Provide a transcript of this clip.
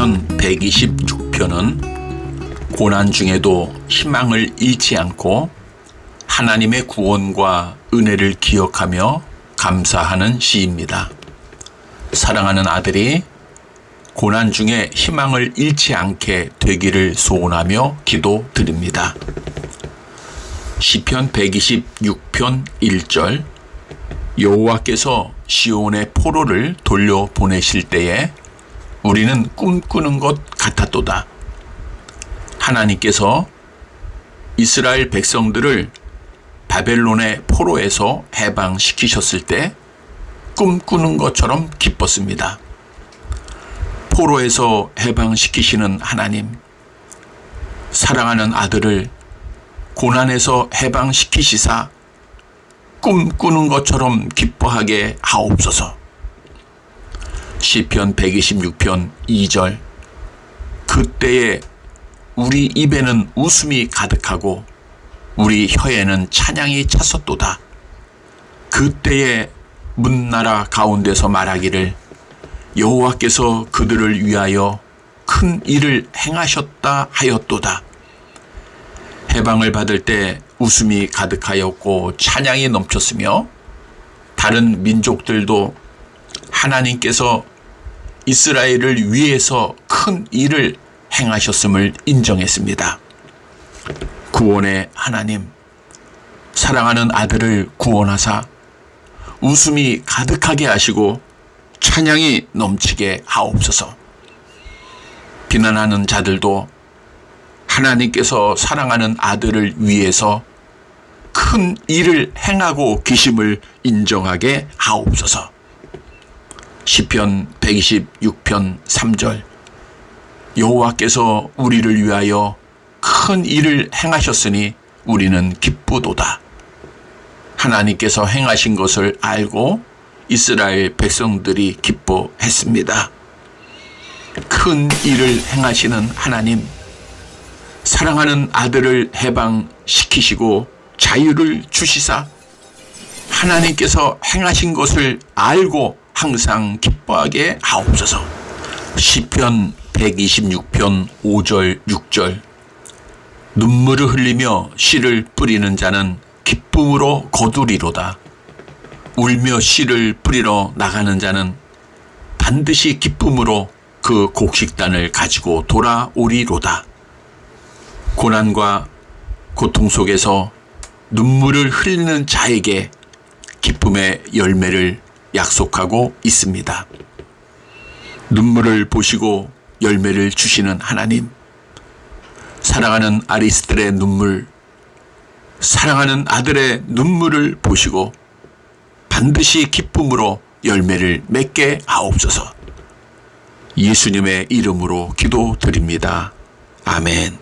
시편 126편은 고난 중에도 희망을 잃지 않고 하나님의 구원과 은혜를 기억하며 감사하는 시입니다. 사랑하는 아들이 고난 중에 희망을 잃지 않게 되기를 소원하며 기도드립니다. 시편 126편 1절 여호와께서 시온의 포로를 돌려 보내실 때에 우리는 꿈꾸는 것 같았도다. 하나님께서 이스라엘 백성들을 바벨론의 포로에서 해방시키셨을 때 꿈꾸는 것처럼 기뻤습니다. 포로에서 해방시키시는 하나님, 사랑하는 아들을 고난에서 해방시키시사 꿈꾸는 것처럼 기뻐하게 하옵소서. 시편 126편 2절 그때에 우리 입에는 웃음이 가득하고 우리 혀에는 찬양이 찼었도다. 그때에 문나라 가운데서 말하기를 여호와께서 그들을 위하여 큰 일을 행하셨다 하였도다. 해방을 받을 때 웃음이 가득하였고 찬양이 넘쳤으며 다른 민족들도 하나님께서 이스라엘을 위해서 큰 일을 행하셨음을 인정했습니다. 구원의 하나님, 사랑하는 아들을 구원하사 웃음이 가득하게 하시고 찬양이 넘치게 하옵소서. 비난하는 자들도 하나님께서 사랑하는 아들을 위해서 큰 일을 행하고 계심을 인정하게 하옵소서. 시편 126편 3절 여호와께서 우리를 위하여 큰 일을 행하셨으니 우리는 기쁘도다. 하나님께서 행하신 것을 알고 이스라엘 백성들이 기뻐했습니다. 큰 일을 행하시는 하나님, 사랑하는 아들을 해방시키시고 자유를 주시사 하나님께서 행하신 것을 알고 항상 기뻐하게 하옵소서. 시편 126편 5절 6절 눈물을 흘리며 씨를 뿌리는 자는 기쁨으로 거두리로다. 울며 씨를 뿌리러 나가는 자는 반드시 기쁨으로 그 곡식단을 가지고 돌아오리로다. 고난과 고통 속에서 눈물을 흘리는 자에게 기쁨의 열매를 약속하고 있습니다. 눈물을 보시고 열매를 주시는 하나님, 사랑하는 아리스들의 눈물, 사랑하는 아들의 눈물을 보시고 반드시 기쁨으로 열매를 맺게 하옵소서. 예수님의 이름으로 기도드립니다. 아멘.